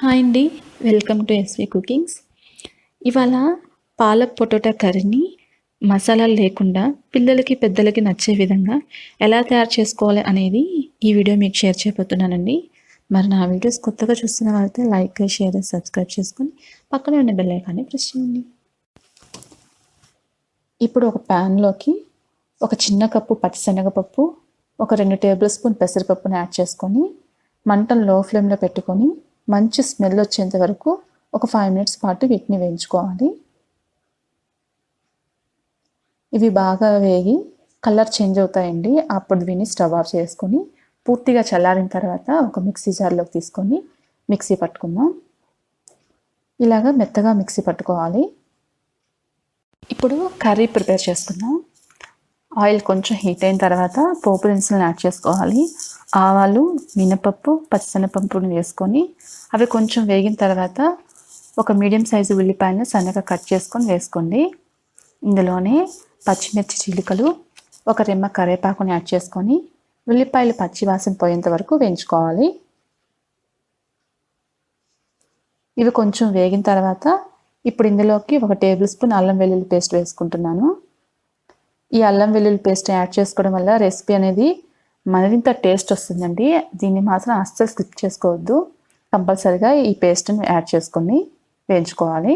Hi అండి. Welcome to SV cookings. ఇవాళ palak potato కర్రీని మసాలాలు లేకుండా పిల్లలకి పెద్దలకి నచ్చే విధంగా ఎలా తయారు చేసుకోవాలి అనేది ఈ వీడియో మీకు షేర్ చేయబోతున్నానండి. మరి నా వీడియోస్ కొత్తగా చూస్తున్న వాళ్ళైతే లైక్ షేర్ సబ్స్క్రైబ్ చేసుకొని పక్కనే ఉన్న బెల్ ఐకాన్ని ప్రెస్ చేయండి. ఇప్పుడు ఒక ప్యాన్లోకి ఒక చిన్న కప్పు పచ్చిశనగపప్పు ఒక రెండు టేబుల్ స్పూన్ పెసరపప్పుని యాడ్ చేసుకొని మంటను లో ఫ్లేమ్లో పెట్టుకొని మంచి స్మెల్ వచ్చేంత వరకు ఒక ఫైవ్ మినిట్స్ పాటు వీటిని వేయించుకోవాలి. ఇవి బాగా వేగి కలర్ చేంజ్ అవుతాయండి. అప్పుడు దీన్ని స్టవ్ ఆఫ్ చేసుకొని పూర్తిగా చల్లారిన తర్వాత ఒక మిక్సీ జార్లోకి తీసుకొని మిక్సీ పట్టుకుందాం. ఇలాగా మెత్తగా మిక్సీ పట్టుకోవాలి. ఇప్పుడు కర్రీ ప్రిపేర్ చేసుకుందాం. ఆయిల్ కొంచెం హీట్ అయిన తర్వాత పోపు దినుసులను యాడ్ చేసుకోవాలి. ఆవాలు మినపప్పు పచ్చిశనగపప్పుని వేసుకొని అవి కొంచెం వేగిన తర్వాత ఒక మీడియం సైజు ఉల్లిపాయను సన్నగా కట్ చేసుకొని వేసుకోండి. ఇందులోనే పచ్చిమిర్చి చిలుకలు ఒక రెమ్మ కరివేపాకుని యాడ్ చేసుకొని ఉల్లిపాయలు పచ్చి వాసన పోయేంత వరకు వేయించుకోవాలి. ఇవి కొంచెం వేగిన తర్వాత ఇప్పుడు ఇందులోకి ఒక టేబుల్ స్పూన్ అల్లం వెల్లుల్లి పేస్ట్ వేసుకుంటున్నాను. ఈ అల్లం వెల్లుల్లి పేస్ట్ యాడ్ చేసుకోవడం వల్ల రెసిపీ అనేది మరింత టేస్ట్ వస్తుందండి. దీన్ని మాత్రం అస్సలు స్కిప్ చేసుకోవద్దు. కంపల్సరిగా ఈ పేస్ట్ని యాడ్ చేసుకొని వేయించుకోవాలి.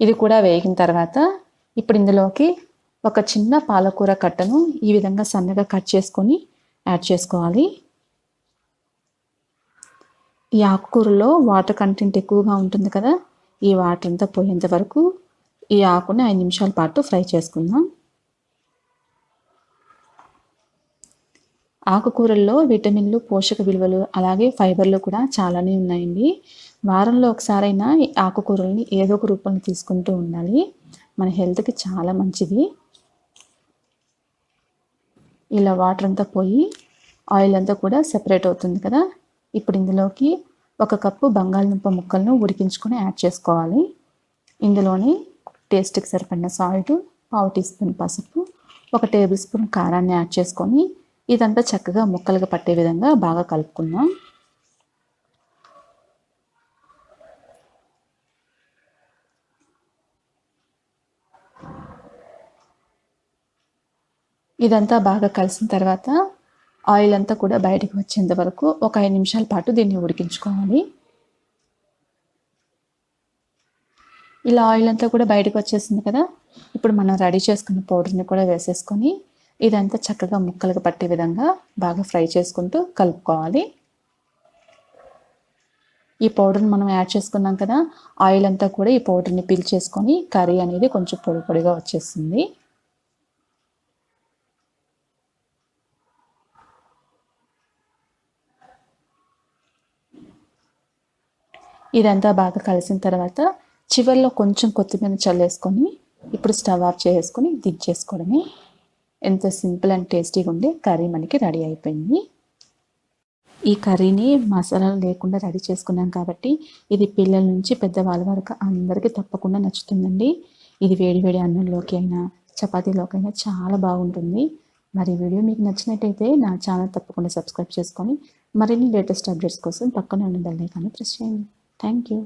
ఇది కూడా వేగిన తర్వాత ఇప్పుడు ఇందులోకి ఒక చిన్న పాలకూర కట్టను ఈ విధంగా సన్నగా కట్ చేసుకొని యాడ్ చేసుకోవాలి. ఈ ఆకుకూరలో వాటర్ కంటెంట్ ఎక్కువగా ఉంటుంది కదా ఈ వాటర్ అంతా పోయేంత వరకు ఈ ఆకుని ఐదు నిమిషాల పాటు ఫ్రై చేసుకుందాం. ఆకుకూరల్లో విటమిన్లు పోషక విలువలు అలాగే ఫైబర్లు కూడా చాలానే ఉన్నాయండి. వారంలో ఒకసారైనా ఈ ఆకుకూరల్ని ఏదో ఒక రూపంలో తీసుకుంటూ ఉండాలి. మన హెల్త్కి చాలా మంచిది. ఇలా వాటర్ అంతా పోయి ఆయిల్ అంతా కూడా సెపరేట్ అవుతుంది కదా. ఇప్పుడు ఇందులోకి ఒక కప్పు బంగాళదుంప ముక్కలను ఉడికించుకొని యాడ్ చేసుకోవాలి. ఇందులోనే టేస్ట్కి సరిపడిన సాల్ట్ పావు టీ స్పూన్ పసుపు ఒక టేబుల్ స్పూన్ కారాన్ని యాడ్ చేసుకొని ఇదంతా చక్కగా ముక్కలుగా పట్టే విధంగా బాగా కలుపుకుందాం. ఇదంతా బాగా కలిసిన తర్వాత ఆయిల్ అంతా కూడా బయటకు వచ్చేంత వరకు ఒక ఐదు నిమిషాల పాటు దీన్ని ఉడికించుకోవాలి. ఇలా ఆయిల్ అంతా కూడా బయటకు వచ్చేసింది కదా. ఇప్పుడు మనం రెడీ చేసుకున్న పౌడర్ని కూడా వేసేసుకొని ఇదంతా చక్కగా ముక్కలుగా పట్టే విధంగా బాగా ఫ్రై చేసుకుంటూ కలుపుకోవాలి. ఈ పౌడర్ని మనం యాడ్ చేసుకున్నాం కదా ఆయిల్ అంతా కూడా ఈ పౌడర్ని పీల్చేసుకొని కర్రీ అనేది కొంచెం పొడి పొడిగా వచ్చేస్తుంది. ఇదంతా బాగా కలిసిన తర్వాత చివరిలో కొంచెం కొత్తిమీర చల్లేసుకొని ఇప్పుడు స్టవ్ ఆఫ్ చేసుకొని దించేసుకోవడమే. ఎంత సింపుల్ అండ్ టేస్టీగా ఉండే కర్రీ మనకి రెడీ అయిపోయింది. ఈ కర్రీని మసాలాలు లేకుండా రెడీ చేసుకున్నాం కాబట్టి ఇది పిల్లల నుంచి పెద్దవాళ్ళ వరకు అందరికీ తప్పకుండా నచ్చుతుందండి. ఇది వేడి వేడి అన్నంలోకి అయినా చపాతీలోకి అయినా చాలా బాగుంటుంది. మరి వీడియో మీకు నచ్చినట్టయితే నా ఛానల్ తప్పకుండా సబ్స్క్రైబ్ చేసుకొని మరిన్ని లేటెస్ట్ అప్డేట్స్ కోసం పక్కన ఉన్న బెల్ ఐకాన్ని ప్రెస్ చేయండి. Thank you.